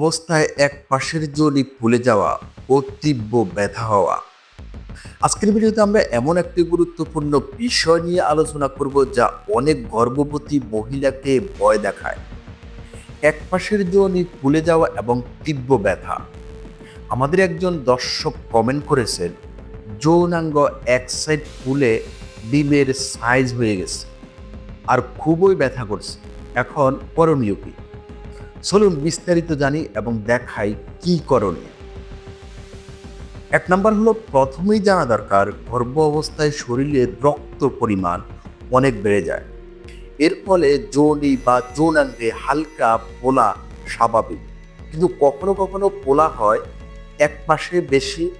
অবস্থায় এক পাশের জলি ফুলে যাওয়া ও তীব্র ব্যথা হওয়া। আজকের ভিডিওতে আমরা এমন একটি গুরুত্বপূর্ণ বিষয় নিয়ে আলোচনা করব যা অনেক গর্ভবতী মহিলাকে ভয় দেখায়। এক পাশের জনি ফুলে যাওয়া এবং তীব্র ব্যথা। আমাদের একজন দর্শক কমেন্ট করেছেন, যৌনাঙ্গ এক সাইড ফুলে ডিমের সাইজ হয়ে গেছে আর খুবই ব্যথা করছে। এখন করণীয় কি? চলুন বিস্তারিত জানি এবং দেখাই কি করণীয়। এক নাম্বার হলো প্রথমেই জানা দরকার, গর্ভ অবস্থায় শরীরে রক্ত পরিমাণ অনেক বেড়ে যায়। এর ফলে যৌনি বা যৌনাঙ্গে হালকা পোলা স্বাভাবিক। কিন্তু কখনো কখনো পোলা হয় এক মাসে বেশি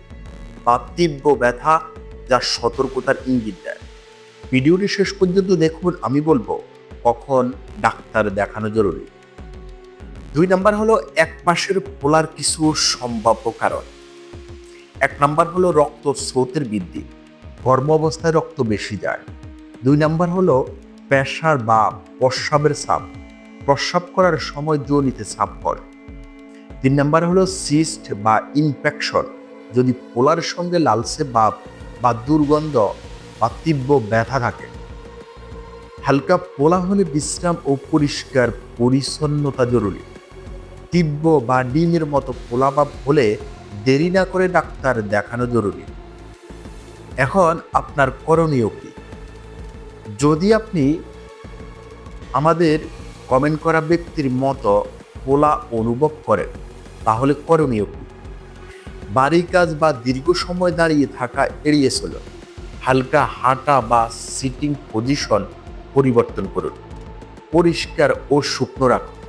বা তীব্র ব্যথা যা সতর্কতার ইঙ্গিত দেয়। ভিডিওটি শেষ পর্যন্ত দেখুন, আমি বলব কখন ডাক্তার দেখানো জরুরি। দুই নাম্বার হলো এক মাসের পোলার কিছু সম্ভাব্য কারণ। এক নাম্বার হলো রক্ত স্রোতের বৃদ্ধি, গর্ভ অবস্থায় রক্ত বেশি যায়। দুই নাম্বার হলো প্রেশার বা প্রস্রাবের চাপ প্রস্রাব করার সময় জনিতে চাপ পড়ে। তিন নাম্বার হলো সিস্ট বা ইনফেকশন, যদি পোলার সঙ্গে লালসে বাপ বা দুর্গন্ধ বা তীব্র ব্যথা থাকে। হালকা পোলা হলে বিশ্রাম ও পরিষ্কার পরিচ্ছন্নতা জরুরি। তীব্র বা ডিমের মতো পোলাভাব হলে দেরি না করে ডাক্তার দেখানো জরুরি। এখন আপনার করণীয় কি? যদি আপনি আমাদের কমেন্ট করা ব্যক্তির মতো পোলা অনুভব করেন, তাহলে করণীয় কি? বাড়ি কাজ বা দীর্ঘ সময় দাঁড়িয়ে থাকা এড়িয়ে চল হালকা হাঁটা বা সিটিং পজিশন পরিবর্তন করুন। পরিষ্কার ও শুকনো রাখুন।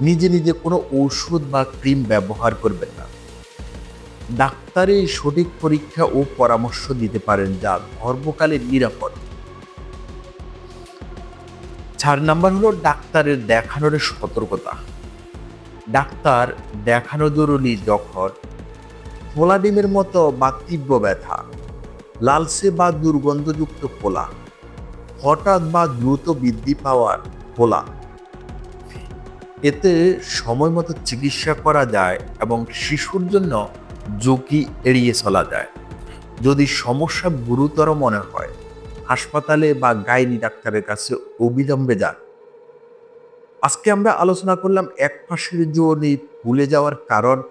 নিজে নিজে কোনো ঔষধ বা ক্রিম ব্যবহার করবেন না। ডাক্তারের সঠিক পরীক্ষা ও পরামর্শ দিতে পারেন যা গর্ভকালে নিরাপদ। চার নাম্বার হলো ডাক্তারের দেখানোর সতর্কতা। ডাক্তার দেখানো জরুরি যখন পোলা ডিমের মতো বা তীব্র ব্যথা লালসে বা দুর্গন্ধযুক্ত পোলা হঠাৎ বা দ্রুত বৃদ্ধি পাওয়ার পোলা এতে সময় মতো চিকিৎসা করা যায় এবং শিশুর জন্য ঝুঁকি এড়িয়ে চলা যায়। যদি সমস্যা গুরুতর মনে হয়, হাসপাতালে বা গাইনি ডাক্তারের কাছে অবিলম্বে যান। আজকে আমরা আলোচনা করলাম এক পাশের জনি ভুলে যাওয়ার কারণ,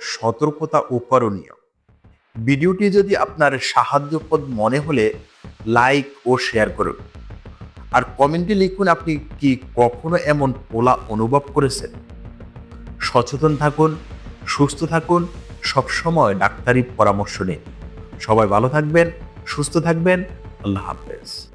সতর্কতা ও করণীয়। ভিডিওটি যদি আপনার সাহায্যপদ মনে হলে লাইক ও শেয়ার করুন। আর কমেন্টে লিখুন আপনি কি কখনো এমন পোলা অনুভব করেছেন? সচেতন থাকুন, সুস্থ থাকুন, সবসময় ডাক্তারি পরামর্শ নিন। সবাই ভালো থাকবেন, সুস্থ থাকবেন, আল্লাহ হাফেজ।